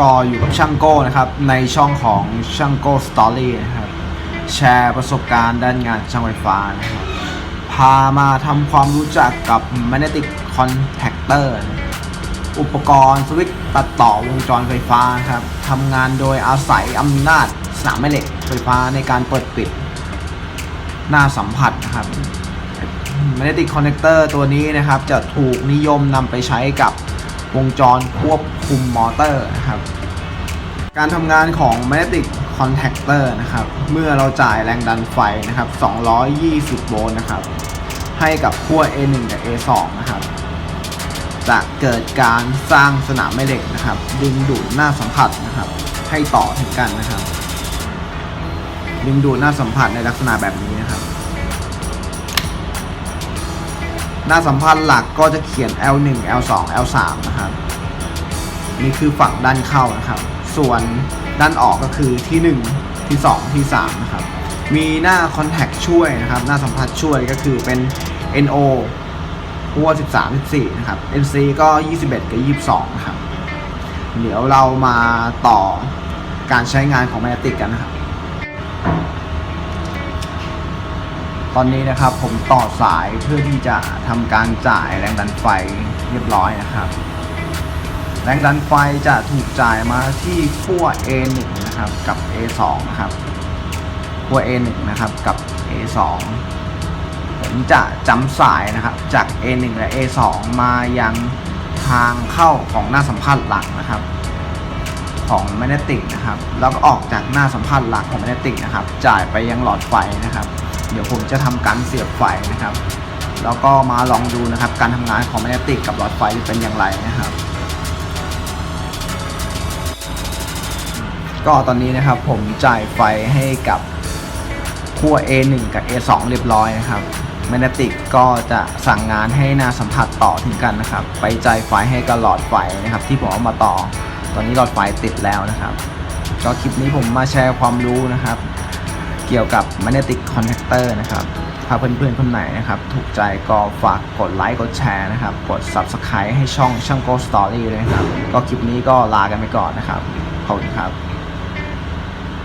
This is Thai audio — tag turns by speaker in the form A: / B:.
A: ก็อยู่กับช่างโก้นะครับ ในช่องของช่างโก้สตอรี่นะครับ แชร์ประสบการณ์ด้านงานช่างไฟฟ้านะครับพามาทำความรู้จักกับ Magnetic Contactor อุปกรณ์สวิตช์ตัดต่อวงจรไฟฟ้าครับทำงานโดยอาศัยอำนาจสนามแม่เหล็กไฟฟ้าในการเปิดปิด หน้าสัมผัสนะครับ Magnetic Connector ตัวนี้นะครับจะถูกนิยมนำไปใช้กับ วงจรควบคุมมอเตอร์นะครับ การทำงานของ Magnetic Contactor นะครับ เมื่อเราจ่ายแรงดันไฟนะครับ 220 โวลต์นะครับ ให้กับขั้ว A1 กับ A2 นะครับ จะเกิดการสร้างสนามแม่เหล็กนะครับ ดึงดูดหน้าสัมผัสนะครับ ให้ต่อถึงกันนะครับ ดึงดูดหน้าสัมผัสในลักษณะแบบนี้นะครับ หน้าสัมพันธ์หลักก็จะเขียน L1 L2 L3 นะครับ นี่คือฝั่งด้านเข้านะครับ ส่วนด้านออกก็คือที่ 1 ที่ 2 ที่ 3 นะครับ มีหน้า Contact ช่วยนะครับ หน้าสัมผัสช่วยก็คือเป็น NO ขั้ว13 14 นะครับ NC ก็ 21 กับ 22 นะครับ เดี๋ยวเรามาต่อการใช้งานของแมกติกกันนะครับ ตอนนี้นะครับผมต่อสายเพื่อที่จะทำการจ่ายแรงดันไฟเรียบร้อยนะครับ แรงดันไฟจะถูกจ่ายมาที่ขั้ว A1 นะครับกับ A2 นะครับขั้ว A1 นะครับกับ A2 ผมจะจำสายนะครับจาก A1 และ A2 มายังทางเข้าของหน้าสัมผัสหลักนะครับ ของแมกเนติกนะครับ แล้วก็ออกจากหน้าสัมผัสหลักของแมกเนติกนะครับ จ่ายไปยังหลอดไฟนะครับ เดี๋ยวผมจะทำการเสียบไฟนะครับ แล้วก็มาลองดูนะครับ การทำงานของแมกเนติกกับหลอดไฟเป็นอย่างไรนะครับ ก็ตอนนี้นะครับผมจ่ายไฟให้กับขั้ว A1 กับ A2 เรียบร้อยนะครับแมกเนติกก็จะสั่งงานให้หน้าสัมผัสต่อถึงกันนะครับ ไปจ่ายไฟให้กับหลอดไฟนะครับ ที่ผมเอามาต่อ ตอนนี้หลอดไฟติดแล้วนะครับ ก็คลิปนี้ผมมาแชร์ความรู้นะครับ เกี่ยวกับ Magnetic connector นะครับถ้าเพื่อนๆคนไหนนะครับ ถูกใจก็ฝากกดไลค์กดแชร์นะครับ กด Subscribe ให้ช่องช่างโกสตอรี่เลยนะครับ ก็คลิปนี้ก็ลากันไปก่อนนะครับ ขอบคุณครับ